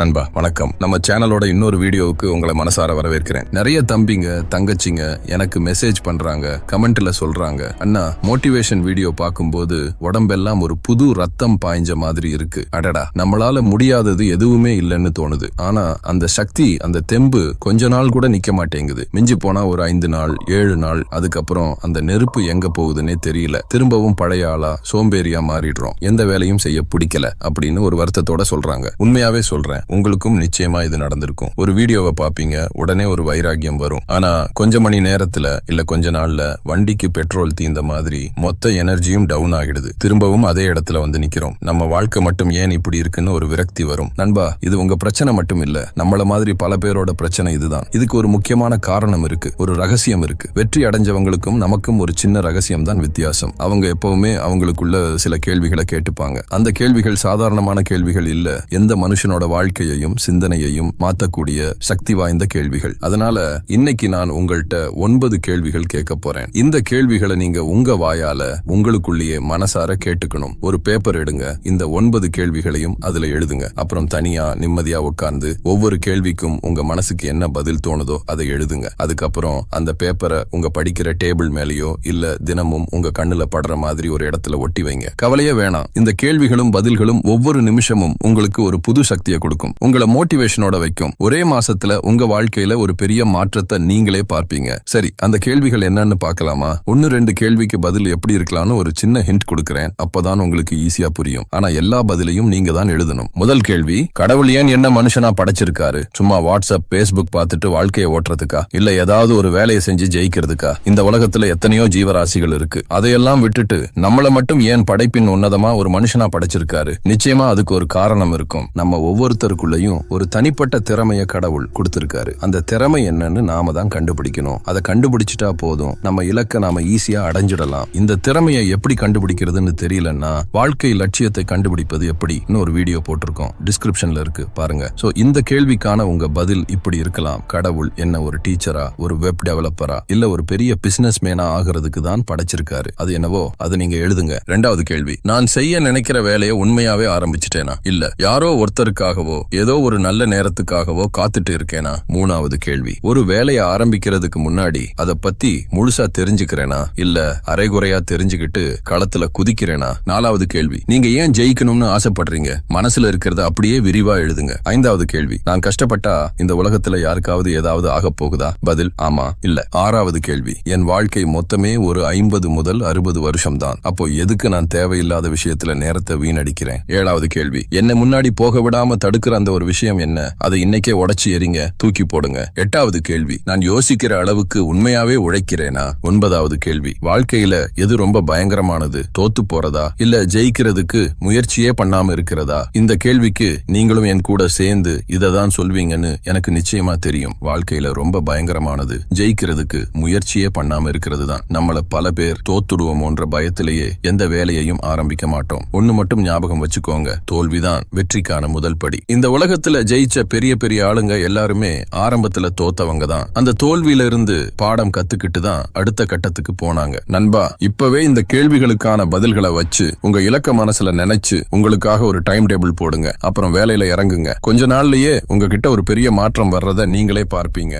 நண்பா வணக்கம். நம்ம சேனலோட இன்னொரு வீடியோவுக்கு உங்களை மனசார வரவேற்கிறேன். நிறைய தம்பிங்க தங்கச்சிங்க எனக்கு மெசேஜ் பண்றாங்க கமெண்ட்ல சொல்றாங்க. அண்ணா மோட்டிவேஷன் வீடியோ பார்க்கும்போது உடம்பெல்லாம் ஒரு புது ரத்தம் பாய்ஞ்ச மாதிரி இருக்கு. அடடா நம்மளால முடியாதது எதுவுமே இல்லைன்னு தோணுது. ஆனா அந்த சக்தி அந்த தெம்பு கொஞ்ச நாள் கூட நிக்க மாட்டேங்குது. மிஞ்சி போனா ஒரு ஐந்து நாள் ஏழு நாள் அதுக்கப்புறம் அந்த நெருப்பு எங்க போகுதுன்னே தெரியல. திரும்பவும் பழைய ஆளா சோம்பேறியா மாறிடுறோம். எந்த வேலையும் செய்ய பிடிக்கல அப்படின்னு ஒரு வருத்தத்தோட சொல்றாங்க. உண்மையாவே சொல்றேன். உங்களுக்கும் நிச்சயமா இது நடந்திருக்கும். ஒரு வீடியோவை பாப்பீங்க உடனே ஒரு வைராகியம் வரும். ஆனா கொஞ்ச மணி நேரத்துல இல்ல கொஞ்ச நாள்ல வண்டிக்கு பெட்ரோல் தீந்த மாதிரி மொத்த எனர்ஜியும் டவுன் ஆகிடுது. திரும்பவும் அதே இடத்துல வந்து நிக்கிறோம். நம்ம வாழ்க்கை மட்டும் ஏன் இப்படி இருக்குன்னு ஒரு விரக்தி வரும். நண்பா இது உங்க பிரச்சனை மட்டும் இல்ல. நம்மள மாதிரி பல பேரோட பிரச்சனை இதுதான். இதுக்கு ஒரு முக்கியமான காரணம் இருக்கு. ஒரு ரகசியம் இருக்கு. வெற்றி அடைஞ்சவங்களுக்கும் நமக்கும் ஒரு சின்ன ரகசியம் தான் வித்தியாசம். அவங்க எப்பவுமே அவங்களுக்குள்ள சில கேள்விகளை கேட்டுப்பாங்க. அந்த கேள்விகள் சாதாரணமான கேள்விகள் இல்ல. எந்த மனுஷனோட வாழ்க்கை வாழ்க்கையையும் சிந்தனையையும் மாத்தக்கூடிய சக்தி வாய்ந்த கேள்விகள். அதனால இன்னைக்கு நான் உங்கள்கிட்ட ஒன்பது கேள்விகள் கேட்க போறேன். இந்த கேள்விகளை நீங்க உங்க வாயால உங்களுக்குள்ளேயே மனசார கேட்டுக்கணும். ஒரு பேப்பர் எடுங்க. இந்த ஒன்பது கேள்விகளையும் அதுல எழுதுங்க. அப்புறம் தனியா நிம்மதியா உட்கார்ந்து ஒவ்வொரு கேள்விக்கும் உங்க மனசுக்கு என்ன பதில் தோணுதோ அதை எழுதுங்க. அதுக்கப்புறம் அந்த பேப்பரை உங்க படிக்கிற டேபிள் மேலயோ இல்ல தினமும் உங்க கண்ணுல படுற மாதிரி ஒரு இடத்துல ஒட்டி வைங்க. கவலையே வேணாம். இந்த கேள்விகளும் பதில்களும் ஒவ்வொரு நிமிஷமும் உங்களுக்கு ஒரு புது சக்தியை கொடுக்கும். உங்களை மோட்டிவேஷனோட வைக்கும். ஒரே மாசத்துல உங்க வாழ்க்கையில ஒரு பெரிய மாற்றத்தை நீங்களே பார்ப்பீங்க. சரி அந்த கேள்விகள் என்னன்னு பார்க்கலாமா? ஒன்னு ரெண்டு கேள்விக்கு பதில் எப்படி இருக்கலாம்னு ஒரு சின்ன ஹிண்ட் கொடுக்கறேன். அப்பதான் உங்களுக்கு ஈஸியா புரியும். ஆனா எல்லா பதிலையும் நீங்க தான் எழுதணும். முதல் கேள்வி கடவுள் ஏன் என்ன மனுஷனா படைச்சிருக்காரு? சும்மா வாட்ஸ்அப் பேஸ்புக் பார்த்துட்டு வாழ்க்கையை ஓட்டுறதுக்கா? இல்ல ஏதாவது ஒரு வேலையை செஞ்சு ஜெயிக்கிறதுக்கா? இந்த உலகத்துல எத்தனையோ ஜீவராசிகள் இருக்கு. அதையெல்லாம் விட்டுட்டு நம்மள மட்டும் ஏன் படைப்பின் உன்னதமா ஒரு மனுஷனா படைச்சிருக்காரு? நிச்சயமா அதுக்கு ஒரு காரணம் இருக்கும். நம்ம ஒவ்வொருத்தருக்கும் ஒவ்வொருத்தருக்குள்ளயும் ஒரு தனிப்பட்ட திறமைய கடவுள் கொடுத்திருக்காரு. அந்த திறமை என்னன்னு நாம தான் கண்டுபிடிக்கணும். அதை கண்டுபிடிச்சிட்டா போதும். நம்ம இலக்கை நாம ஈஸியா அடைஞ்சிடலாம். இந்த திறமையை எப்படி கண்டுபிடிக்கிறதுன்னு தெரியலன்னா வாழ்க்கை லட்சியத்தை கண்டுபிடிப்பது எப்படின்னு ஒரு வீடியோ போட்டிருக்கோம். டிஸ்கிரிப்ஷன்ல இருக்கு. பாருங்க. சோ இந்த கேள்விக்கான உங்க பதில் இப்படி இருக்கலாம். கடவுள் என்ன ஒரு டீச்சரா? ஒரு வெப் டெவலப்பரா இல்ல ஒரு பெரிய பிசினஸ் மேனா ஆகிறதுக்கு தான் படைச்சிருக்காரு. அது என்னவோ? அது நீங்க எழுதுங்க. ரெண்டாவது கேள்வி. நான் செய்ய நினைக்கிற வேலையை உண்மையாவே ஆரம்பிச்சிட்டேனா? இல்ல யாரோ ஒருத்தருக்காகவோ ஏதோ ஒரு நல்ல நேரத்துக்காகவோ காத்துட்டு இருக்கேனா? மூணாவது கேள்வி. ஒரு வேலையை ஆரம்பிக்கிறதுக்கு முன்னாடி அத பத்தி முழுசா தெரிஞ்சுக்கிறேனா? இல்ல அரைகுறையா தெரிஞ்சுக்கிட்டு களத்துல குதிக்கிறேனா? நாலாவது கேள்வி. நீங்க ஏன் ஜெயிக்கணும்னு ஆசைப்படுறீங்க? மனசுல இருக்கிறத அப்படியே விரிவா எழுதுங்க. ஐந்தாவது கேள்வி. நான் கஷ்டப்பட்டா இந்த உலகத்துல யாருக்காவது ஏதாவது ஆக போகுதா? பதில் ஆமா இல்ல. ஆறாவது கேள்வி. என் வாழ்க்கை மொத்தமே ஒரு ஐம்பது முதல் அறுபது வருஷம் தான் அப்போ எதுக்கு நான் தேவையில்லாத விஷயத்துல நேரத்தை வீணடிக்கிறேன்? ஏழாவது கேள்வி. என்ன முன்னாடி போக விடாம தடுக்க இருக்கிற அந்த ஒரு விஷயம் என்ன? அதை இன்னைக்கே உடைச்சு எறிங்க தூக்கி போடுங்க. எட்டாவது கேள்வி. நான் யோசிக்கிற அளவுக்கு உண்மையாவே உழைக்கிறேனா? ஒன்பதாவது கேள்வி. வாழ்க்கையில எது ரொம்ப பயங்கரமானது? தோத்து போறதா? இல்ல ஜெயிக்கிறதுக்கு முயற்சியே பண்ணாம இருக்கிறதா? இந்த கேள்விக்கு நீங்களும் என் கூட சேர்ந்து இதை தான் சொல்வீங்கன்னு எனக்கு நிச்சயமா தெரியும். வாழ்க்கையில ரொம்ப பயங்கரமானது. ஜெயிக்கிறதுக்கு முயற்சியே பண்ணாம இருக்கிறது தான் நம்மள பல பேர் தோத்துடுவோமோன்ற பயத்திலேயே எந்த வேலையையும் ஆரம்பிக்க மாட்டோம். ஒண்ணு மட்டும் ஞாபகம் வச்சுக்கோங்க. தோல்விதான் வெற்றிக்கான முதல் படி. இந்த உலகத்துல ஜெயிச்ச பெரிய பெரிய ஆளுங்க எல்லாருமே ஆரம்பத்துல தோத்தவங்க தான். அந்த தோல்வியில இருந்து பாடம் கத்துக்கிட்டு தான் அடுத்த கட்டத்துக்கு போனாங்க. நண்பா இப்பவே இந்த கேள்விகளுக்கான பதில்களை வச்சு உங்க இலக்க மனசுல நினைச்சு உங்களுக்காக ஒரு டைம் டேபிள் போடுங்க. அப்புறம் வேலையில இறங்குங்க. கொஞ்ச நாள்லயே உங்ககிட்ட ஒரு பெரிய மாற்றம் வர்றத நீங்களே பார்ப்பீங்க.